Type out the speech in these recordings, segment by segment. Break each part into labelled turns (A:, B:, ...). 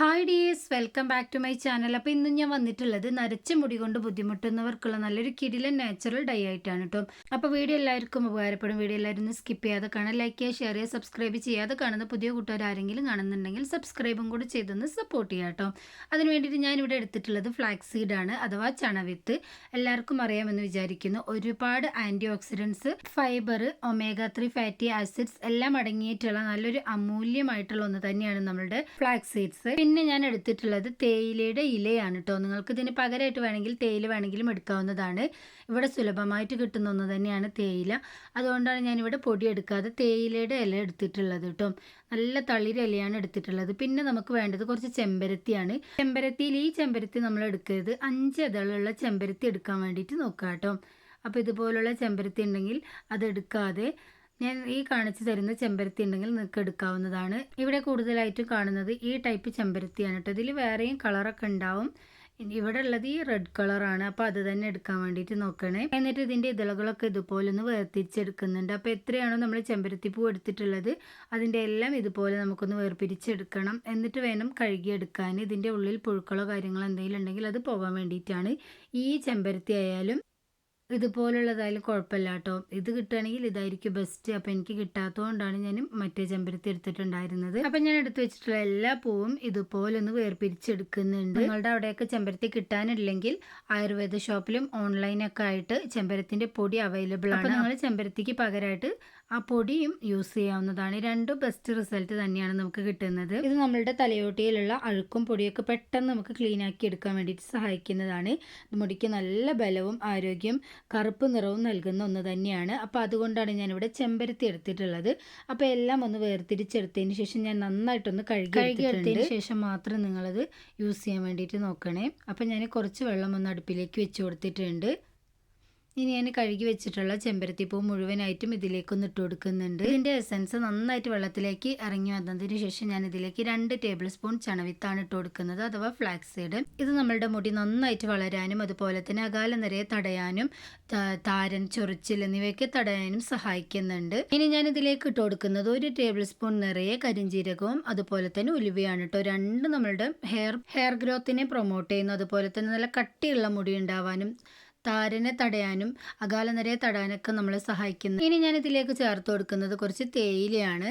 A: Hi dears welcome back to my channel അപ്പോൾ ഇന്ന് ഞാൻ വന്നിട്ടുള്ളത് നരച്ച മുടി കൊണ്ട് ബുദ്ധിമുട്ടുന്നവർക്കുള്ള നല്ലൊരു കിടിലൻ നാച്ചുറൽ ഡൈ ആയിട്ടാണ് കേട്ടോ അപ്പോൾ വീഡിയോ എല്ലാവർക്കും ഉപകാരപ്പെടും. വീഡിയോ എല്ലാവരും സ്കിപ്പ് ചെയ്യാതെ കാണാൻ ലൈക്ക് ചെയ്യുക ഷെയർ ചെയ്യുക സബ്സ്ക്രൈബ് ചെയ്യാതെ കാണുന്ന പുതിയ കൂട്ടുകാർ ആരെങ്കിലും കാണുന്നുണ്ടെങ്കിൽ സബ്സ്ക്രൈബും കൂടി ചെയ്തൊന്ന് സപ്പോർട്ട് ചെയ്യാം കേട്ടോ അതിന് വേണ്ടിയിട്ട് ഞാനിവിടെ എടുത്തിട്ടുള്ളത് ഫ്ലാക്സ് സീഡാണ് അഥവാ ചണവിത്ത്. എല്ലാവർക്കും അറിയാമെന്ന് വിചാരിക്കുന്നു. ഒരുപാട് antioxidants fibre omega three fatty acids എല്ലാം അടങ്ങിയിട്ടുള്ള നല്ലൊരു അമൂല്യമായിട്ടുള്ള ഒന്ന് തന്നെയാണ് നമ്മളുടെ ഫ്ലാക്സ് സീഡ്സ് പിന്നെ ഞാൻ എടുത്തിട്ടുള്ളത് തേയിലയുടെ ഇലയാണ് കേട്ടോ നിങ്ങൾക്ക് ഇതിന് പകരമായിട്ട് വേണമെങ്കിൽ തേയില വേണമെങ്കിലും എടുക്കാവുന്നതാണ്. ഇവിടെ സുലഭമായിട്ട് കിട്ടുന്ന ഒന്ന് തന്നെയാണ് തേയില. അതുകൊണ്ടാണ് ഞാനിവിടെ പൊടി എടുക്കാതെ തേയിലയുടെ ഇല എടുത്തിട്ടുള്ളത് കേട്ടോ നല്ല തളിര ഇലയാണ് എടുത്തിട്ടുള്ളത്. പിന്നെ നമുക്ക് വേണ്ടത് കുറച്ച് ചെമ്പരത്തിയാണ്. ചെമ്പരത്തിയിൽ ഈ ചെമ്പരത്തി നമ്മൾ എടുക്കരുത്. അഞ്ച് ഇതളുള്ള ചെമ്പരത്തി എടുക്കാൻ വേണ്ടിയിട്ട് നോക്കാം കേട്ടോ അപ്പോൾ ഇതുപോലുള്ള ചെമ്പരത്തി ഉണ്ടെങ്കിൽ അതെടുക്കാതെ ഞാൻ ഈ കാണിച്ചു തരുന്ന ചെമ്പരത്തി ഉണ്ടെങ്കിൽ നിങ്ങൾക്ക് എടുക്കാവുന്നതാണ്. ഇവിടെ കൂടുതലായിട്ടും കാണുന്നത് ഈ ടൈപ്പ് ചെമ്പരത്തിയാണ് കേട്ടോ. ഇതിൽ വേറെയും കളറൊക്കെ ഉണ്ടാവും. ഇവിടെ ഉള്ളത് ഈ റെഡ് കളറാണ് അപ്പോൾ അത് തന്നെ എടുക്കാൻ വേണ്ടിയിട്ട് നോക്കണേ. എന്നിട്ട് ഇതിന്റെ ഇതളകളൊക്കെ ഇതുപോലെ ഒന്ന് വേർതിരിച്ചെടുക്കുന്നുണ്ട്. അപ്പോൾ എത്രയാണോ നമ്മൾ ചെമ്പരത്തി പൂ എടുത്തിട്ടുള്ളത് അതിന്റെ എല്ലാം ഇതുപോലെ നമുക്കൊന്ന് വേർപിരിച്ചെടുക്കണം. എന്നിട്ട് വേണം കഴുകിയെടുക്കാൻ. ഇതിന്റെ ഉള്ളിൽ പുഴുക്കളോ കാര്യങ്ങളോ എന്തെങ്കിലും ഉണ്ടെങ്കിൽ അത് പോകാൻ വേണ്ടിയിട്ടാണ്. ഈ ചെമ്പരത്തി ആയാലും ഇതുപോലുള്ളതായാലും കുഴപ്പമില്ല കേട്ടോ ഇത് കിട്ടുകയാണെങ്കിൽ ഇതായിരിക്കും ബെസ്റ്റ് അപ്പോൾ എനിക്ക് കിട്ടാത്തതുകൊണ്ടാണ് ഞാൻ മറ്റേ ചെമ്പരത്തി എടുത്തിട്ടുണ്ടായിരുന്നത്. അപ്പം ഞാൻ എടുത്തു വെച്ചിട്ടുള്ള എല്ലാ പൂവും ഇതുപോലെ ഒന്ന് വേർപിരിച്ചെടുക്കുന്നുണ്ട്. നിങ്ങളുടെ അവിടെയൊക്കെ ചെമ്പരത്തി കിട്ടാനില്ലെങ്കിൽ ആയുർവേദ ഷോപ്പിലും ഓൺലൈനൊക്കെ ആയിട്ട് ചെമ്പരത്തിന്റെ പൊടി അവൈലബിൾ ആണ്. നിങ്ങൾ ചെമ്പരത്തിക്ക് പകരമായിട്ട് ആ പൊടിയും യൂസ് ചെയ്യാവുന്നതാണ്. രണ്ടും ബെസ്റ്റ് റിസൾട്ട് തന്നെയാണ് നമുക്ക് കിട്ടുന്നത്. ഇത് നമ്മളുടെ തലയോട്ടിയിലുള്ള അഴുക്കും പൊടിയൊക്കെ പെട്ടെന്ന് നമുക്ക് ക്ലീൻ ആക്കി എടുക്കാൻ വേണ്ടിയിട്ട് സഹായിക്കുന്നതാണ്. മുടിക്ക് നല്ല ബലവും ആരോഗ്യം കറുപ്പ് നിറവും നൽകുന്ന ഒന്ന് തന്നെയാണ്. അപ്പോൾ അതുകൊണ്ടാണ് ഞാനിവിടെ ചെമ്പരത്തി എടുത്തിട്ടുള്ളത്. അപ്പോൾ എല്ലാം ഒന്ന് വേർതിരിച്ചെടുത്തതിന് ശേഷം ഞാൻ നന്നായിട്ടൊന്ന് കഴുകി കഴുകി എടുത്തതിന് ശേഷം മാത്രം നിങ്ങളത് യൂസ് ചെയ്യാൻ വേണ്ടിയിട്ട് നോക്കണേ. അപ്പോൾ ഞാൻ കുറച്ച് വെള്ളം ഒന്ന് അടുപ്പിലേക്ക് വെച്ച് കൊടുത്തിട്ടുണ്ട്. ഇനി ഞാൻ കഴുകി വെച്ചിട്ടുള്ള ചെമ്പരത്തിപ്പൂ മുഴുവനായിട്ടും ഇതിലേക്കൊന്ന് ഇട്ട് കൊടുക്കുന്നുണ്ട്. ഇതിന്റെ എസൻസ് നന്നായിട്ട് വെള്ളത്തിലേക്ക് ഇറങ്ങി വന്നതിന് ശേഷം ഞാൻ ഇതിലേക്ക് രണ്ട് ടേബിൾ സ്പൂൺ ചണവിത്താണ് ഇട്ട് കൊടുക്കുന്നത് അഥവാ ഫ്ലാക്സ് സീഡ് ഇത് നമ്മളുടെ മുടി നന്നായിട്ട് വളരാനും അതുപോലെ തന്നെ അകാല നിറയെ തടയാനും താരൻ ചൊറിച്ചിൽ എന്നിവയൊക്കെ തടയാനും സഹായിക്കുന്നുണ്ട്. ഇനി ഞാൻ ഇതിലേക്ക് ഇട്ട് കൊടുക്കുന്നത് ഒരു ടേബിൾ സ്പൂൺ നിറയെ കരിഞ്ചീരകവും അതുപോലെ തന്നെ ഉലുവയാണ് കേട്ടോ രണ്ട് നമ്മളുടെ ഹെയർ ഹെയർ ഗ്രോത്തിനെ പ്രൊമോട്ട് ചെയ്യുന്നു. അതുപോലെ തന്നെ നല്ല കട്ടിയുള്ള മുടി ഉണ്ടാവാനും താരനെ തടയാനും അകാലനരയെ തടയാനൊക്കെ നമ്മളെ സഹായിക്കുന്നു. ഇനി ഞാൻ ഇതിലേക്ക് ചേർത്ത് കൊടുക്കുന്നത് കുറച്ച് തേയിലയാണ്.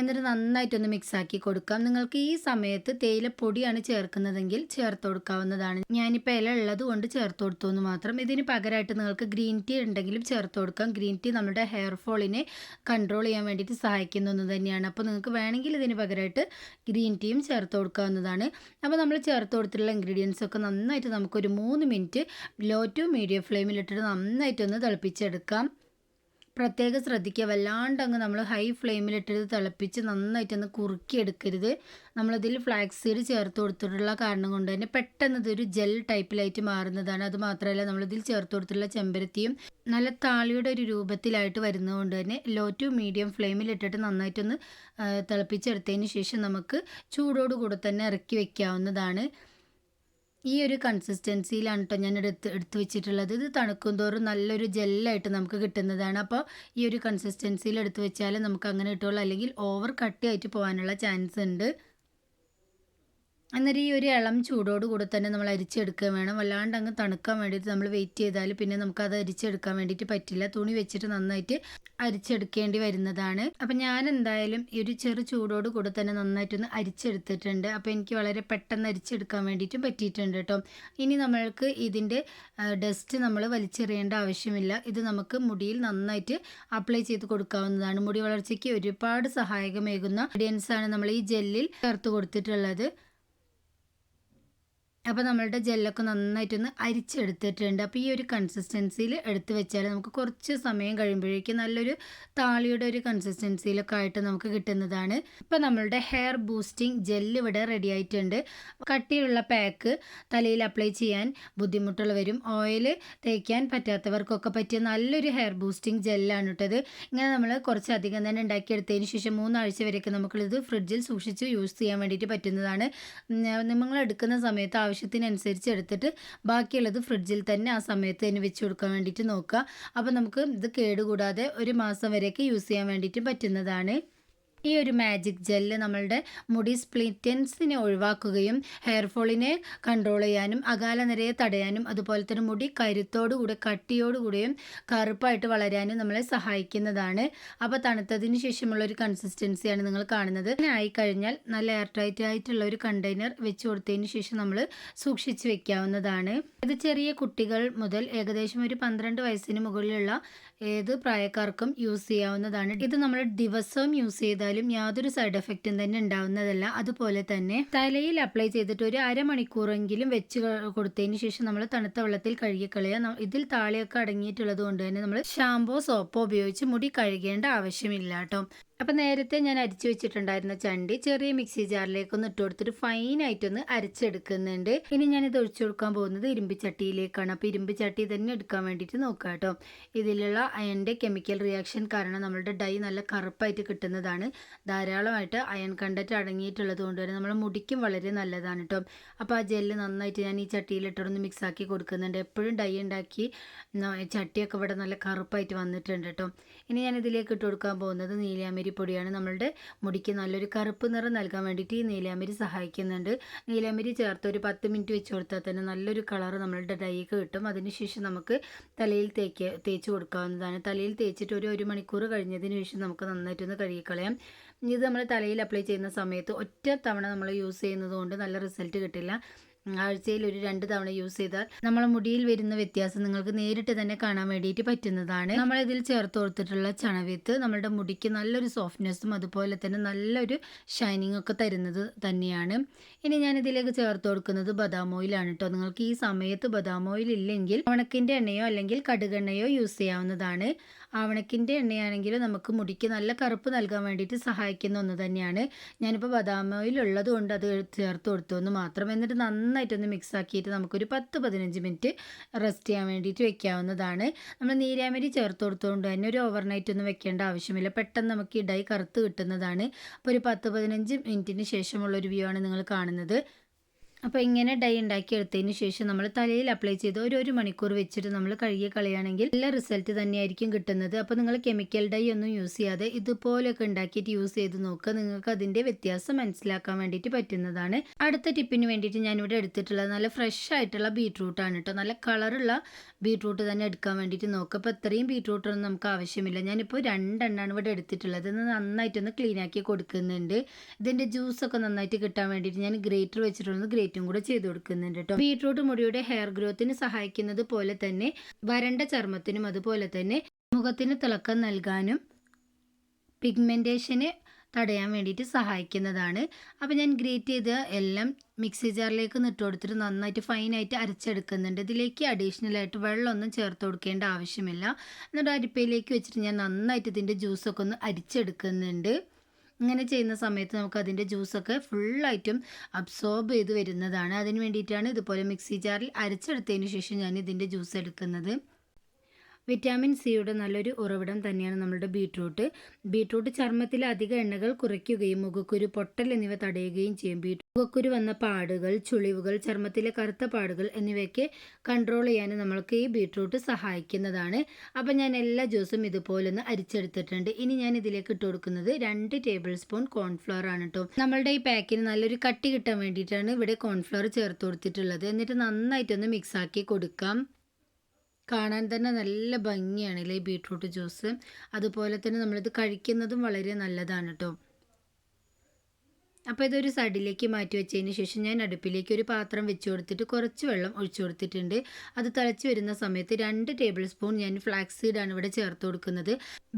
A: എന്നിട്ട് നന്നായിട്ടൊന്ന് മിക്സ് ആക്കി കൊടുക്കാം. നിങ്ങൾക്ക് ഈ സമയത്ത് തേയില പൊടിയാണ് ചേർക്കുന്നതെങ്കിൽ ചേർത്ത് കൊടുക്കാവുന്നതാണ്. ഞാനിപ്പോൾ ഇല ഉള്ളത് കൊണ്ട് ചേർത്ത് കൊടുത്തു എന്ന് മാത്രം. ഇതിന് പകരമായിട്ട് നിങ്ങൾക്ക് ഗ്രീൻ ടീ ഉണ്ടെങ്കിലും ചേർത്ത് കൊടുക്കാം. ഗ്രീൻ ടീ നമ്മുടെ ഹെയർ ഫോളിനെ കൺട്രോൾ ചെയ്യാൻ വേണ്ടിയിട്ട് സഹായിക്കുന്ന ഒന്ന് തന്നെയാണ്. അപ്പോൾ നിങ്ങൾക്ക് വേണമെങ്കിൽ ഇതിന് പകരമായിട്ട് ഗ്രീൻ ടീയും ചേർത്ത് കൊടുക്കാവുന്നതാണ്. അപ്പോൾ നമ്മൾ ചേർത്ത് കൊടുത്തിട്ടുള്ള ഇൻഗ്രീഡിയൻസ് ഒക്കെ നന്നായിട്ട് നമുക്കൊരു മൂന്ന് മിനിറ്റ് ലോ ടു മീഡിയം ഫ്ലെയിമിലിട്ടിട്ട് നന്നായിട്ടൊന്ന് തിളപ്പിച്ചെടുക്കാം. പ്രത്യേകം ശ്രദ്ധിക്കുക. വല്ലാണ്ട് അങ്ങ് നമ്മൾ ഹൈ ഫ്ലെയിമിലിട്ടത് തിളപ്പിച്ച് നന്നായിട്ടൊന്ന് കുറുക്കിയെടുക്കരുത്. നമ്മളിതിൽ ഫ്ലാക്സ് സീഡ് ചേർത്ത് കൊടുത്തിട്ടുള്ള കാരണം കൊണ്ട് തന്നെ പെട്ടെന്ന് ഇതൊരു ജെൽ ടൈപ്പിലായിട്ട് മാറുന്നതാണ്. അത് മാത്രമല്ല നമ്മളിതിൽ ചേർത്ത് കൊടുത്തിട്ടുള്ള ചെമ്പരത്തിയും നല്ല താളിയുടെ ഒരു രൂപത്തിലായിട്ട് വരുന്നതുകൊണ്ട് തന്നെ ലോ ടു മീഡിയം ഫ്ലെയിമിലിട്ടിട്ട് നന്നായിട്ടൊന്ന് തിളപ്പിച്ചെടുത്തതിന് ശേഷം നമുക്ക് ചൂടോടുകൂടെ തന്നെ ഇറക്കി വെക്കാവുന്നതാണ്. ഈ ഒരു കൺസിസ്റ്റൻസിയിലാണ് കേട്ടോ ഞാൻ എടുത്ത് എടുത്തു വെച്ചിട്ടുള്ളത്. ഇത് തണുക്കും തോറും നല്ലൊരു ജെല്ലായിട്ട് നമുക്ക് കിട്ടുന്നതാണ്. അപ്പോൾ ഈ ഒരു കൺസിസ്റ്റൻസിയിൽ എടുത്തു വെച്ചാൽ നമുക്ക് അങ്ങനെ കിട്ടുള്ളൂ. അല്ലെങ്കിൽ ഓവർ കട്ടിയായിട്ട് പോകാനുള്ള ചാൻസ് ഉണ്ട്. അന്നേരം ഈ ഒരു ഇളം ചൂടോട് കൂടെ തന്നെ നമ്മൾ അരിച്ചെടുക്കാൻ വേണം. വല്ലാണ്ട് അങ്ങ് തണുക്കാൻ വേണ്ടിയിട്ട് നമ്മൾ വെയിറ്റ് ചെയ്താൽ പിന്നെ നമുക്കത് അരിച്ചെടുക്കാൻ വേണ്ടിയിട്ട് പറ്റില്ല. തുണി വെച്ചിട്ട് നന്നായിട്ട് അരിച്ചെടുക്കേണ്ടി വരുന്നതാണ്. അപ്പം ഞാൻ എന്തായാലും ഈ ഒരു ചെറു ചൂടോട് കൂടെ തന്നെ നന്നായിട്ടൊന്ന് അരിച്ചെടുത്തിട്ടുണ്ട്. അപ്പോൾ എനിക്ക് വളരെ പെട്ടെന്ന് അരിച്ചെടുക്കാൻ വേണ്ടിയിട്ടും പറ്റിയിട്ടുണ്ട് കേട്ടോ. ഇനി നമ്മൾക്ക് ഇതിന്റെ ഡസ്റ്റ് നമ്മൾ വലിച്ചെറിയേണ്ട ആവശ്യമില്ല. ഇത് നമുക്ക് മുടിയിൽ നന്നായിട്ട് അപ്ലൈ ചെയ്ത് കൊടുക്കാവുന്നതാണ്. മുടി വളർച്ചയ്ക്ക് ഒരുപാട് സഹായകമേകുന്ന ഇൻഗ്രീഡിയൻസാണ് നമ്മൾ ഈ ജെല്ലിൽ ചേർത്ത് കൊടുത്തിട്ടുള്ളത്. അപ്പോൾ നമ്മളുടെ ജെല്ലൊക്കെ നന്നായിട്ടൊന്ന് അരിച്ചെടുത്തിട്ടുണ്ട്. അപ്പോൾ ഈ ഒരു കൺസിസ്റ്റൻസിയിൽ എടുത്ത് വെച്ചാൽ നമുക്ക് കുറച്ച് സമയം കഴിയുമ്പോഴേക്കും നല്ലൊരു താളിയുടെ ഒരു കൺസിസ്റ്റൻസിയിലൊക്കെ ആയിട്ട് നമുക്ക് കിട്ടുന്നതാണ്. ഇപ്പോൾ നമ്മളുടെ ഹെയർ ബൂസ്റ്റിംഗ് ജെല്ല് ഇവിടെ റെഡി ആയിട്ടുണ്ട്. കട്ടിയുള്ള പാക്ക് തലയിൽ അപ്ലൈ ചെയ്യാൻ ബുദ്ധിമുട്ടുള്ളവരും ഓയിൽ തേക്കാൻ പറ്റാത്തവർക്കൊക്കെ പറ്റിയ നല്ലൊരു ഹെയർ ബൂസ്റ്റിംഗ് ജെല്ലാണ് ഇട്ടത് ഇങ്ങനെ നമ്മൾ കുറച്ചധികം തന്നെ ഉണ്ടാക്കിയെടുത്തതിന് ശേഷം മൂന്നാഴ്ച വരെയൊക്കെ നമുക്കിത് ഫ്രിഡ്ജിൽ സൂക്ഷിച്ച് യൂസ് ചെയ്യാൻ വേണ്ടിയിട്ട് പറ്റുന്നതാണ്. നിങ്ങൾ എടുക്കുന്ന സമയത്ത് ആവശ്യത്തിനനുസരിച്ച് എടുത്തിട്ട് ബാക്കിയുള്ളത് ഫ്രിഡ്ജിൽ തന്നെ ആ സമയത്ത് തന്നെ വെച്ച് കൊടുക്കാൻ വേണ്ടിയിട്ട് നോക്കുക. അപ്പോൾ നമുക്ക് ഇത് കേടുകൂടാതെ ഒരു മാസം വരെയൊക്കെ യൂസ് ചെയ്യാൻ വേണ്ടിയിട്ട് പറ്റുന്നതാണ്. ഈ ഒരു മാജിക് ജെല്ല് നമ്മളുടെ മുടി സ്പ്ലിറ്റൻസിനെ ഒഴിവാക്കുകയും ഹെയർ ഫോളിനെ കൺട്രോൾ ചെയ്യാനും അകാല നിരയെ തടയാനും അതുപോലെ തന്നെ മുടി കരുത്തോടുകൂടെ കട്ടിയോടുകൂടിയും കറുപ്പായിട്ട് വളരാനും നമ്മളെ സഹായിക്കുന്നതാണ്. അപ്പോൾ തണുത്തതിന് ശേഷമുള്ള ഒരു കൺസിസ്റ്റൻസിയാണ് നിങ്ങൾ കാണുന്നത്. അങ്ങനെ ആയിക്കഴിഞ്ഞാൽ നല്ല എയർ ടൈറ്റ് ആയിട്ടുള്ള ഒരു കണ്ടെയ്നർ വെച്ച് കൊടുത്തതിന് ശേഷം നമ്മൾ സൂക്ഷിച്ച് വെക്കാവുന്നതാണ്. ഇത് ചെറിയ കുട്ടികൾ മുതൽ ഏകദേശം ഒരു പന്ത്രണ്ട് വയസ്സിന് മുകളിലുള്ള ഏത് പ്രായക്കാർക്കും യൂസ് ചെയ്യാവുന്നതാണ്. ഇത് നമ്മൾ ദിവസവും യൂസ് ചെയ്താലും യാതൊരു സൈഡ് എഫക്റ്റും തന്നെ ഉണ്ടാവുന്നതല്ല. അതുപോലെ തന്നെ തലയിൽ അപ്ലൈ ചെയ്തിട്ട് ഒരു അരമണിക്കൂറെങ്കിലും വെച്ച് കൊടുത്തതിന് ശേഷം നമ്മൾ തണുത്ത വെള്ളത്തിൽ കഴുകിക്കളയുക. ഇതിൽ താളിയൊക്കെ അടങ്ങിയിട്ടുള്ളത് കൊണ്ട് തന്നെ നമ്മൾ ഷാമ്പോ സോപ്പോ ഉപയോഗിച്ച് മുടി കഴുകേണ്ട ആവശ്യമില്ല കേട്ടോ. അപ്പം നേരത്തെ ഞാൻ അരിച്ചു വെച്ചിട്ടുണ്ടായിരുന്ന ചണ്ടി ചെറിയ മിക്സി ജാറിലേക്കൊന്ന് ഇട്ട് കൊടുത്തിട്ട് ഫൈനായിട്ടൊന്ന് അരച്ചെടുക്കുന്നുണ്ട്. ഇനി ഞാനിത് ഒഴിച്ചു കൊടുക്കാൻ പോകുന്നത് ഇരുമ്പ് ചട്ടിയിലേക്കാണ്. അപ്പോൾ ഇരുമ്പ് ചട്ടി തന്നെ എടുക്കാൻ വേണ്ടിയിട്ട് നോക്കാം കേട്ടോ ഇതിലുള്ള അയന്റെ കെമിക്കൽ റിയാക്ഷൻ കാരണം നമ്മളുടെ ഡൈ നല്ല കറുപ്പായിട്ട് കിട്ടുന്നതാണ്. ധാരാളമായിട്ട് അയൺ കണ്ടറ്റ് അടങ്ങിയിട്ടുള്ളത് കൊണ്ട് തന്നെ നമ്മൾ മുടിക്കും വളരെ നല്ലതാണ് കേട്ടോ അപ്പോൾ ആ ജെല്ല് നന്നായിട്ട് ഞാൻ ഈ ചട്ടിയിലിട്ടൊന്ന് മിക്സ് ആക്കി കൊടുക്കുന്നുണ്ട്. എപ്പോഴും ഡൈ ഉണ്ടാക്കി ചട്ടിയൊക്കെ ഇവിടെ നല്ല കറുപ്പായിട്ട് വന്നിട്ടുണ്ട് കേട്ടോ ഇനി ഞാൻ ഇതിലേക്ക് ഇട്ട് കൊടുക്കാൻ പോകുന്നത് നീലാമരി പൊടിയാണ്. നമ്മളുടെ മുടിക്ക് നല്ലൊരു കറുപ്പ് നിറം നൽകാൻ വേണ്ടിയിട്ട് ഈ നീലാമരി സഹായിക്കുന്നുണ്ട്. നീലാമരി ചേർത്ത് ഒരു പത്ത് മിനിറ്റ് വെച്ച് കൊടുത്താൽ തന്നെ നല്ലൊരു കളർ നമ്മളുടെ ഡൈക്ക് കിട്ടും. അതിനുശേഷം നമുക്ക് തലയിൽ തേക്ക് തേച്ച് കൊടുക്കാവുന്നതാണ്. തലയിൽ തേച്ചിട്ട് ഒരു ഒരു മണിക്കൂർ കഴിഞ്ഞതിന് ശേഷം നമുക്ക് നന്നായിട്ടൊന്ന് കഴുകിക്കളയാം. ഇത് നമ്മൾ തലയിൽ അപ്ലൈ ചെയ്യുന്ന സമയത്ത് ഒറ്റ തവണ നമ്മൾ യൂസ് ചെയ്യുന്നത് കൊണ്ട് നല്ല റിസൾട്ട് കിട്ടില്ല. ആഴ്ചയിൽ ഒരു രണ്ട് തവണ യൂസ് ചെയ്താൽ നമ്മളെ മുടിയിൽ വരുന്ന വ്യത്യാസം നിങ്ങൾക്ക് നേരിട്ട് തന്നെ കാണാൻ വേണ്ടിയിട്ട് പറ്റുന്നതാണ്. നമ്മൾ ഇതിൽ ചേർത്ത് കൊടുത്തിട്ടുള്ള ചണവിത്ത് നമ്മുടെ മുടിക്ക് നല്ലൊരു സോഫ്റ്റ്നെസ്സും അതുപോലെ തന്നെ നല്ലൊരു ഷൈനിങ് ഒക്കെ തരുന്നത് തന്നെയാണ്. ഇനി ഞാൻ ഇതിലേക്ക് ചേർത്ത് കൊടുക്കുന്നത് ബദാം ഓയിലാണ് കേട്ടോ നിങ്ങൾക്ക് ഈ സമയത്ത് ബദാം ഓയിൽ ഇല്ലെങ്കിൽ ഉണക്കിന്റെ എണ്ണയോ അല്ലെങ്കിൽ കടുകെണ്ണയോ യൂസ് ചെയ്യാവുന്നതാണ്. ആവണക്കിന്റെ എണ്ണയാണെങ്കിൽ നമുക്ക് മുടിക്ക് നല്ല കറുപ്പ് നൽകാൻ വേണ്ടിയിട്ട് സഹായിക്കുന്ന ഒന്ന് തന്നെയാണ്. ഞാനിപ്പോൾ ബദാം ഓയിൽ ഉള്ളത് കൊണ്ട് അത് ചേർത്ത് കൊടുത്തു. എന്ന് മാത്രം എന്നിട്ട് നന്നായിട്ടൊന്ന് മിക്സ് ആക്കിയിട്ട് നമുക്കൊരു പത്ത് പതിനഞ്ച് മിനിറ്റ് റെസ്റ്റ് ചെയ്യാൻ വേണ്ടിയിട്ട് വെക്കാവുന്നതാണ്. നമ്മൾ നീരാമരി ചേർത്ത് കൊടുത്തുകൊണ്ട് തന്നെ ഒരു ഓവർനൈറ്റ് ഒന്നും വെക്കേണ്ട ആവശ്യമില്ല. പെട്ടെന്ന് നമുക്ക് ഈ ഡൈ കറുത്ത് കിട്ടുന്നതാണ്. അപ്പോൾ ഒരു പത്ത് പതിനഞ്ച് മിനിറ്റിന് ശേഷമുള്ള ഒരു വ്യൂ ആണ് നിങ്ങൾ കാണുന്നത്. അപ്പോൾ ഇങ്ങനെ ഡൈ ഉണ്ടാക്കി എടുത്തതിന് ശേഷം നമ്മൾ തലയിൽ അപ്ലൈ ചെയ്ത് ഒരു ഒരു മണിക്കൂർ വെച്ചിട്ട് നമ്മൾ കഴുകി കളയുകയാണെങ്കിൽ നല്ല റിസൾട്ട് തന്നെയായിരിക്കും കിട്ടുന്നത്. അപ്പോൾ നിങ്ങൾ കെമിക്കൽ ഡൈ ഒന്നും യൂസ് ചെയ്യാതെ ഇതുപോലെയൊക്കെ ഉണ്ടാക്കിയിട്ട് യൂസ് ചെയ്ത് നോക്കുക. നിങ്ങൾക്ക് അതിന്റെ വ്യത്യാസം മനസ്സിലാക്കാൻ വേണ്ടിയിട്ട് പറ്റുന്നതാണ്. അടുത്ത ടിപ്പിന് വേണ്ടിയിട്ട് ഞാനിവിടെ എടുത്തിട്ടുള്ളത് നല്ല ഫ്രഷ് ആയിട്ടുള്ള ബീട്രൂട്ടാണ് കേട്ടോ നല്ല കളറുള്ള ബീട്രൂട്ട് തന്നെ എടുക്കാൻ വേണ്ടിയിട്ട് നോക്കുക. അപ്പോൾ ഇത്രയും ബീട്രൂട്ടൊന്നും നമുക്ക് ആവശ്യമില്ല. ഞാനിപ്പോൾ രണ്ടെണ്ണമാണ് ഇവിടെ എടുത്തിട്ടുള്ളത്. ഇത് നന്നായിട്ടൊന്ന് ക്ലീനാക്കി കൊടുക്കുന്നുണ്ട്. ഇതിന്റെ ജ്യൂസൊക്കെ നന്നായിട്ട് കിട്ടാൻ വേണ്ടിയിട്ട് ഞാൻ ഗ്രേറ്റർ വെച്ചിട്ടൊന്ന് ഗ്രേറ്റ് ലൈറ്റും കൂടെ ചെയ്തു കൊടുക്കുന്നുണ്ട് കേട്ടോ. ബീട്രൂട്ട് മുടിയുടെ ഹെയർ ഗ്രോത്തിന് സഹായിക്കുന്നത് പോലെ തന്നെ വരണ്ട ചർമ്മത്തിനും അതുപോലെ തന്നെ മുഖത്തിന് തിളക്കം നൽകാനും പിഗ്മെന്റേഷന് തടയാൻ വേണ്ടിയിട്ട് സഹായിക്കുന്നതാണ്. അപ്പോൾ ഞാൻ ഗ്രേറ്റ് ചെയ്ത് എല്ലാം മിക്സി ജാറിലേക്ക് നിട്ട് കൊടുത്തിട്ട് നന്നായിട്ട് ഫൈനായിട്ട് അരച്ചെടുക്കുന്നുണ്ട്. ഇതിലേക്ക് അഡീഷണൽ ആയിട്ട് വെള്ളമൊന്നും ചേർത്ത് കൊടുക്കേണ്ട ആവശ്യമില്ല. എന്നിട്ട് അരിപ്പയിലേക്ക് വെച്ചിട്ട് ഞാൻ നന്നായിട്ട് ഇതിന്റെ ജ്യൂസൊക്കെ ഒന്ന് അരിച്ചെടുക്കുന്നുണ്ട്. ഇങ്ങനെ ചെയ്യുന്ന സമയത്ത് നമുക്ക് അതിന്റെ ജ്യൂസൊക്കെ ഫുള്ളായിട്ടും അബ്സോർബ് ചെയ്ത് വരുന്നതാണ്. അതിന് വേണ്ടിയിട്ടാണ് ഇതുപോലെ മിക്സി ജാറിൽ അരച്ചെടുത്തതിന് ശേഷം ഞാൻ ഇതിന്റെ ജ്യൂസ് എടുക്കുന്നത്. വിറ്റാമിൻ സിയുടെ നല്ലൊരു ഉറവിടം തന്നെയാണ് നമ്മളുടെ ബീട്രൂട്ട്. ബീട്രൂട്ട് ചർമ്മത്തിലെ അധിക എണ്ണകൾ കുറയ്ക്കുകയും മുഖക്കുരു പൊട്ടൽ എന്നിവ തടയുകയും ചെയ്യും. ബീട്രൂട്ട് മുഖക്കുരു വന്ന പാടുകൾ ചുളിവുകൾ ചർമ്മത്തിലെ കറുത്ത പാടുകൾ എന്നിവയൊക്കെ കൺട്രോൾ ചെയ്യാൻ നമ്മൾക്ക് ഈ ബീട്രൂട്ട് സഹായിക്കുന്നതാണ്. അപ്പം ഞാൻ എല്ലാ ജ്യൂസും ഇതുപോലെ ഒന്ന് അരിച്ചെടുത്തിട്ടുണ്ട്. ഇനി ഞാൻ ഇതിലേക്ക് ഇട്ട് കൊടുക്കുന്നത് രണ്ട് ടേബിൾ സ്പൂൺ കോൺഫ്ലവർ ആണ് കേട്ടോ നമ്മളുടെ ഈ പാക്കിന് നല്ലൊരു കട്ടി കിട്ടാൻ വേണ്ടിയിട്ടാണ് ഇവിടെ കോൺഫ്ലവർ ചേർത്ത് കൊടുത്തിട്ടുള്ളത്. എന്നിട്ട് നന്നായിട്ടൊന്ന് മിക്സ് ആക്കി കൊടുക്കാം. കാണാൻ തന്നെ നല്ല ഭംഗിയാണ് ഈ ബീട്രൂട്ട് ജ്യൂസ്? അതുപോലെ തന്നെ നമ്മളിത് കഴിക്കുന്നതും വളരെ നല്ലതാണ് കേട്ടോ അപ്പോൾ ഇതൊരു സൈഡിലേക്ക് മാറ്റി വെച്ചതിന് ശേഷം ഞാൻ അടുപ്പിലേക്ക് ഒരു പാത്രം വെച്ച് കൊടുത്തിട്ട് കുറച്ച് വെള്ളം ഒഴിച്ചു കൊടുത്തിട്ടുണ്ട്. അത് തിളച്ച് വരുന്ന സമയത്ത് രണ്ട് ടേബിൾ സ്പൂൺ ഞാൻ ഫ്ലാക്സ് സീഡാണ് ഇവിടെ ചേർത്ത് കൊടുക്കുന്നത്.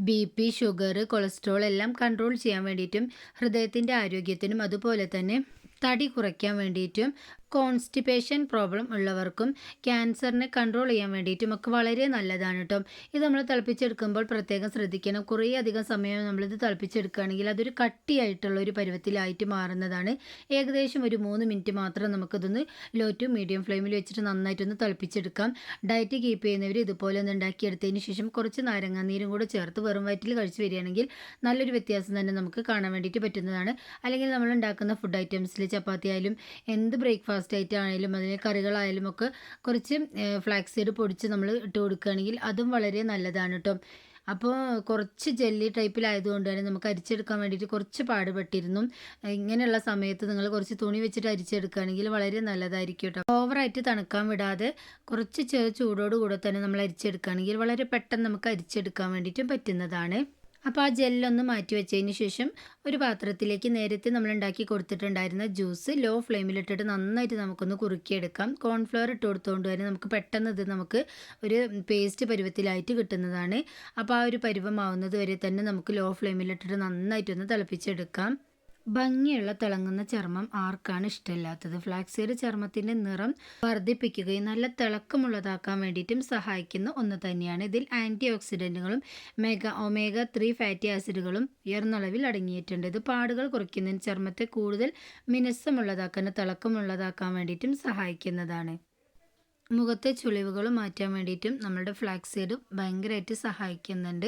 A: ബി പി ഷുഗർ കൊളസ്ട്രോൾ എല്ലാം കൺട്രോൾ ചെയ്യാൻ വേണ്ടിയിട്ടും ഹൃദയത്തിന്റെ ആരോഗ്യത്തിനും അതുപോലെ തന്നെ തടി കുറയ്ക്കാൻ വേണ്ടിയിട്ടും കോൺസ്റ്റിപ്പേഷൻ പ്രോബ്ലം ഉള്ളവർക്കും ക്യാൻസറിനെ കൺട്രോൾ ചെയ്യാൻ വേണ്ടിയിട്ടും ഒക്കെ വളരെ നല്ലതാണ് കേട്ടോ ഇത് നമ്മൾ തിളപ്പിച്ചെടുക്കുമ്പോൾ പ്രത്യേകം ശ്രദ്ധിക്കണം. കുറേ അധികം സമയം നമ്മളിത് തിളപ്പിച്ചെടുക്കുകയാണെങ്കിൽ അതൊരു കട്ടിയായിട്ടുള്ള ഒരു പരുവത്തിലായിട്ട് മാറുന്നതാണ്. ഏകദേശം ഒരു മൂന്ന് മിനിറ്റ് മാത്രം നമുക്കിതൊന്ന് ലോ ടു മീഡിയം ഫ്ലെയിമിൽ വെച്ചിട്ട് നന്നായിട്ടൊന്ന് തിളപ്പിച്ചെടുക്കാം. ഡയറ്റ് കീപ്പ് ചെയ്യുന്നവർ ഇതുപോലെ ഒന്ന് ഉണ്ടാക്കിയെടുത്തതിന് ശേഷം കുറച്ച് നാരങ്ങാനീരും കൂടെ ചേർത്ത് വെറും വയറ്റിൽ കഴിച്ചു വരികയാണെങ്കിൽ നല്ലൊരു വ്യത്യാസം തന്നെ നമുക്ക് കാണാൻ വേണ്ടിയിട്ട് പറ്റുന്നതാണ്. അല്ലെങ്കിൽ നമ്മൾ ഉണ്ടാക്കുന്ന ഫുഡ് ഐറ്റംസിൽ ചപ്പാത്തി ആയാലും എന്ത് ബ്രേക്ക്ഫാസ്റ്റ് ബ്രേക്ക്ഫാസ്റ്റ് ആയിട്ട് ആണെങ്കിലും അതിന് കറികളായാലും ഒക്കെ കുറച്ച് ഫ്ലാക്സ് സീഡ് പൊടിച്ച് നമ്മൾ ഇട്ട് കൊടുക്കുകയാണെങ്കിൽ അതും വളരെ നല്ലതാണ് കേട്ടോ അപ്പോൾ കുറച്ച് ജെല്ലി ടൈപ്പിലായതുകൊണ്ട് തന്നെ നമുക്ക് അരിച്ചെടുക്കാൻ വേണ്ടിയിട്ട് കുറച്ച് പാടുപെട്ടിരുന്നു. ഇങ്ങനെയുള്ള സമയത്ത് നിങ്ങൾ കുറച്ച് തുണി വെച്ചിട്ട് അരിച്ചെടുക്കുകയാണെങ്കിൽ വളരെ നല്ലതായിരിക്കും കേട്ടോ ഓവറായിട്ട് തണുക്കാൻ വിടാതെ കുറച്ച് ചെറു ചൂടോടുകൂടെ തന്നെ നമ്മൾ അരിച്ചെടുക്കുകയാണെങ്കിൽ വളരെ പെട്ടെന്ന് നമുക്ക് അരിച്ചെടുക്കാൻ വേണ്ടിയിട്ട് പറ്റുന്നതാണ്. അപ്പോൾ ആ ജെല്ലൊന്ന് മാറ്റി വെച്ചതിന് ശേഷം ഒരു പാത്രത്തിലേക്ക് നേരത്തെ നമ്മൾ ഉണ്ടാക്കി കൊടുത്തിട്ടുണ്ടായിരുന്ന ജ്യൂസ് ലോ ഫ്ലെയിമിലിട്ടിട്ട് നന്നായിട്ട് നമുക്കൊന്ന് കുറുക്കിയെടുക്കാം. കോൺഫ്ലവർ ഇട്ട് കൊടുത്തുകൊണ്ട് തന്നെ നമുക്ക് പെട്ടെന്ന് ഇത് നമുക്ക് ഒരു പേസ്റ്റ് പരുവത്തിലായിട്ട് കിട്ടുന്നതാണ്. അപ്പോൾ ആ ഒരു പരുവമാവുന്നത് വരെ തന്നെ നമുക്ക് ലോ ഫ്ലെയിമിലിട്ടിട്ട് നന്നായിട്ടൊന്ന് തിളപ്പിച്ചെടുക്കാം. ഭംഗിയുള്ള തിളങ്ങുന്ന ചർമ്മം ആർക്കാണ് ഇഷ്ടമില്ലാത്തത്? ഫ്ലാക്സീഡ് ചർമ്മത്തിന്റെ നിറം വർദ്ധിപ്പിക്കുകയും നല്ല തിളക്കമുള്ളതാക്കാൻ വേണ്ടിയിട്ടും സഹായിക്കുന്ന ഒന്ന് തന്നെയാണ്. ഇതിൽ ആന്റി ഓക്സിഡന്റുകളും മെഗ ഒമേഗ ത്രീ ഫാറ്റി ആസിഡുകളും ഉയർന്നളവിൽ അടങ്ങിയിട്ടുണ്ട്. ഇത് പാടുകൾ കുറയ്ക്കുന്നതിന് ചർമ്മത്തെ കൂടുതൽ മിനുസമുള്ളതാക്കാൻ തിളക്കമുള്ളതാക്കാൻ വേണ്ടിയിട്ടും സഹായിക്കുന്നതാണ്. മുഖത്തെ ചുളിവുകൾ മാറ്റാൻ വേണ്ടിയിട്ടും നമ്മളുടെ ഫ്ലാക്സ് സീഡ് ഭയങ്കരമായിട്ട് സഹായിക്കുന്നുണ്ട്.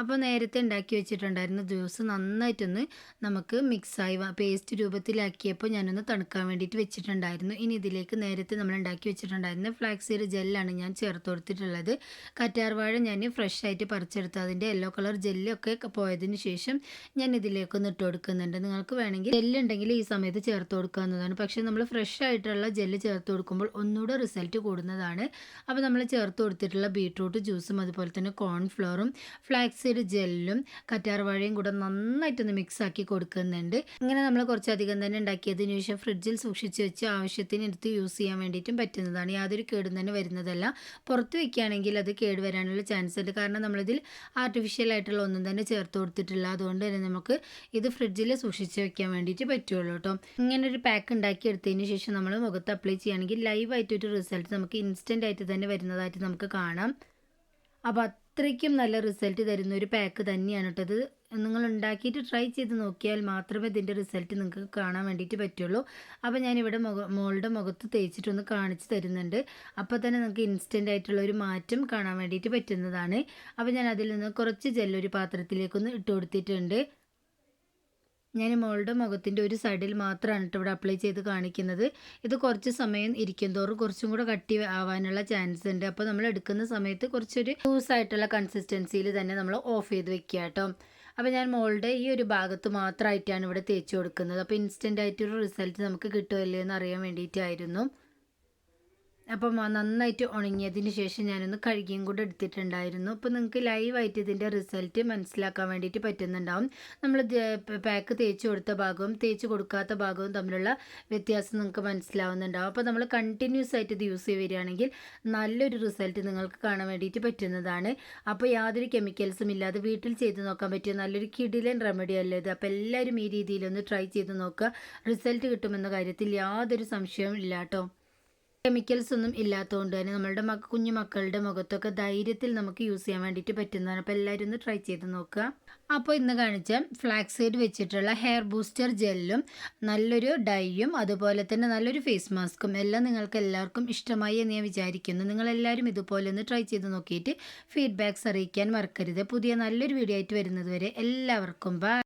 A: അപ്പോൾ നേരത്തെ ഉണ്ടാക്കി വെച്ചിട്ടുണ്ടായിരുന്ന ജ്യൂസ് നന്നായിട്ടൊന്ന് നമുക്ക് മിക്സായി പേസ്റ്റ് രൂപത്തിലാക്കിയപ്പോൾ ഞാനൊന്ന് തണുക്കാൻ വേണ്ടിയിട്ട് വെച്ചിട്ടുണ്ടായിരുന്നു. ഇനി ഇതിലേക്ക് നേരത്തെ നമ്മൾ ഉണ്ടാക്കി വെച്ചിട്ടുണ്ടായിരുന്ന ഫ്ലാക്സ് സീഡ് ജെല്ലാണ് ഞാൻ ചേർത്ത് കൊടുത്തിട്ടുള്ളത്. കറ്റാർവാഴ ഞാൻ ഫ്രഷ് ആയിട്ട് പറിച്ചെടുത്ത്. അതിന്റെ യെല്ലോ കളർ ജെല്ലൊക്കെ പോയതിന് ശേഷം ഞാൻ ഇതിലേക്കൊന്ന് ഇട്ട് കൊടുക്കുന്നുണ്ട്. നിങ്ങൾക്ക് വേണമെങ്കിൽ ജെല്ലുണ്ടെങ്കിൽ ഈ സമയത്ത് ചേർത്ത് കൊടുക്കാവുന്നതാണ്. പക്ഷേ നമ്മൾ ഫ്രഷ് ആയിട്ടുള്ള ജെല്ല് ചേർത്ത് കൊടുക്കുമ്പോൾ ഒന്നുകൂടെ റിസൾട്ട് കൂടുന്നതാണ്. അപ്പോൾ നമ്മൾ ചേർത്ത് കൊടുത്തിട്ടുള്ള ബീട്രൂട്ട് ജ്യൂസും അതുപോലെ തന്നെ കോൺഫ്ലോറും ഫ്ലാക്സീഡ് ജെല്ലും കറ്റാർവാഴയും കൂടെ നന്നായിട്ടൊന്ന് മിക്സ് ആക്കി കൊടുക്കുന്നുണ്ട്. ഇങ്ങനെ നമ്മൾ കുറച്ചധികം തന്നെ ഉണ്ടാക്കിയതിന് ശേഷം ഫ്രിഡ്ജിൽ സൂക്ഷിച്ച് വെച്ച് ആവശ്യത്തിന് എടുത്ത് യൂസ് ചെയ്യാൻ വേണ്ടിയിട്ടും പറ്റുന്നതാണ്. യാതൊരു കേടും തന്നെ വരുന്നതല്ല. പുറത്ത് വയ്ക്കുകയാണെങ്കിൽ അത് കേട് വരാനുള്ള ചാൻസ് ഉണ്ട്. കാരണം നമ്മളിതിൽ ആർട്ടിഫിഷ്യൽ ആയിട്ടുള്ള ഒന്നും തന്നെ ചേർത്ത് കൊടുത്തിട്ടില്ല. അതുകൊണ്ട് തന്നെ നമുക്ക് ഇത് ഫ്രിഡ്ജിൽ സൂക്ഷിച്ച് വെക്കാൻ വേണ്ടിയിട്ട് പറ്റുള്ളൂ കേട്ടോ. ഇങ്ങനെ ഒരു പാക്ക് ഉണ്ടാക്കി എടുത്തതിന് ശേഷം നമ്മൾ മുഖത്ത് അപ്ലൈ ചെയ്യുകയാണെങ്കിൽ ലൈവായിട്ടൊരു റിസൾട്ട് നമുക്ക് ഇൻസ്റ്റന്റ് ആയിട്ട് തന്നെ വരുന്നതായിട്ട് നമുക്ക് കാണാം. അപ്പോൾ അത്രയ്ക്കും നല്ല റിസൾട്ട് തരുന്ന ഒരു പാക്ക് തന്നെയാണ് കേട്ടോ ഇത്. നിങ്ങൾ ഉണ്ടാക്കിയിട്ട് ട്രൈ ചെയ്ത് നോക്കിയാൽ മാത്രമേ ഇതിന്റെ റിസൾട്ട് നിങ്ങൾക്ക് കാണാൻ വേണ്ടിയിട്ട് പറ്റുള്ളൂ. അപ്പോൾ ഞാനിവിടെ മുഖ മോളുടെ മുഖത്ത് തേച്ചിട്ടൊന്ന് കാണിച്ചു തരുന്നുണ്ട്. അപ്പോൾ തന്നെ നിങ്ങൾക്ക് ഇൻസ്റ്റന്റ് ആയിട്ടുള്ള ഒരു മാറ്റം കാണാൻ വേണ്ടിയിട്ട് പറ്റുന്നതാണ്. അപ്പോൾ ഞാൻ അതിൽ നിന്ന് കുറച്ച് ജെല്ലൊരു പാത്രത്തിലേക്കൊന്ന് ഇട്ട് കൊടുത്തിട്ടുണ്ട്. ഞാൻ മോളുടെ മുഖത്തിന്റെ ഒരു സൈഡിൽ മാത്രമാണ് കേട്ടോ ഇവിടെ അപ്ലൈ ചെയ്ത് കാണിക്കുന്നത്. ഇത് കുറച്ച് സമയം ഇരിക്കും തോറും കുറച്ചും കൂടെ കട്ടി ആവാനുള്ള ചാൻസ് ഉണ്ട്. അപ്പോൾ നമ്മൾ എടുക്കുന്ന സമയത്ത് കുറച്ചൊരു ലൂസ് ആയിട്ടുള്ള കൺസിസ്റ്റൻസിയിൽ തന്നെ നമ്മൾ ഓഫ് ചെയ്ത് വെക്കുക കേട്ടോ. അപ്പോൾ ഞാൻ മോളുടെ ഈ ഒരു ഭാഗത്ത് മാത്രമായിട്ടാണ് ഇവിടെ തേച്ച് കൊടുക്കുന്നത്. അപ്പോൾ ഇൻസ്റ്റന്റ് ആയിട്ടൊരു റിസൾട്ട് നമുക്ക് കിട്ടുമല്ലേ എന്ന് അറിയാൻ വേണ്ടിയിട്ടായിരുന്നു. അപ്പം നന്നായിട്ട് ഉണങ്ങിയതിന് ശേഷം ഞാനൊന്ന് കഴുകിയും കൂടെ എടുത്തിട്ടുണ്ടായിരുന്നു. അപ്പോൾ നിങ്ങൾക്ക് ലൈവായിട്ട് ഇതിന്റെ റിസൾട്ട് മനസ്സിലാക്കാൻ വേണ്ടിയിട്ട് പറ്റുന്നുണ്ടാവും. നമ്മൾ പാക്ക് തേച്ച് കൊടുത്ത ഭാഗവും തേച്ച് കൊടുക്കാത്ത ഭാഗവും തമ്മിലുള്ള വ്യത്യാസം നിങ്ങൾക്ക് മനസ്സിലാവുന്നുണ്ടാവും. അപ്പോൾ നമ്മൾ കണ്ടിന്യൂസ് ആയിട്ട് ഇത് യൂസ് ചെയ്ത് വരികയാണെങ്കിൽ നല്ലൊരു റിസൾട്ട് നിങ്ങൾക്ക് കാണാൻ വേണ്ടിയിട്ട് പറ്റുന്നതാണ്. അപ്പോൾ യാതൊരു കെമിക്കൽസും ഇല്ലാതെ വീട്ടിൽ ചെയ്ത് നോക്കാൻ പറ്റിയ നല്ലൊരു കിടിലൻ റെമഡി അല്ലേ ഇത്. അപ്പോൾ എല്ലാവരും ഈ രീതിയിലൊന്ന് ട്രൈ ചെയ്ത് നോക്കുക. റിസൾട്ട് കിട്ടുമെന്ന കാര്യത്തിൽ യാതൊരു സംശയവും ഇല്ല കേട്ടോ കെമിക്കൽസ് ഒന്നും ഇല്ലാത്തതുകൊണ്ട് തന്നെ നമ്മളുടെ മക്ക കുഞ്ഞു മക്കളുടെ മുഖത്തൊക്കെ ധൈര്യത്തിൽ നമുക്ക് യൂസ് ചെയ്യാൻ വേണ്ടിയിട്ട് പറ്റുന്നതാണ്. അപ്പോൾ എല്ലാവരും ഒന്ന് ട്രൈ ചെയ്ത് നോക്കുക. അപ്പോൾ ഇന്ന് കാണിച്ച ഫ്ലാക്സൈഡ് വെച്ചിട്ടുള്ള ഹെയർ ബൂസ്റ്റർ ജെല്ലും നല്ലൊരു ഡൈയും അതുപോലെ തന്നെ നല്ലൊരു ഫേസ് മാസ്കും എല്ലാം നിങ്ങൾക്ക് എല്ലാവർക്കും ഇഷ്ടമായി എന്ന് ഞാൻ വിചാരിക്കുന്നു. നിങ്ങളെല്ലാവരും ഇതുപോലെ ഒന്ന് ട്രൈ ചെയ്ത് നോക്കിയിട്ട് ഫീഡ്ബാക്ക്സ് അറിയിക്കാൻ മറക്കരുത്. പുതിയ നല്ലൊരു വീഡിയോ ആയിട്ട് വരുന്നത് വരെ എല്ലാവർക്കും ബൈ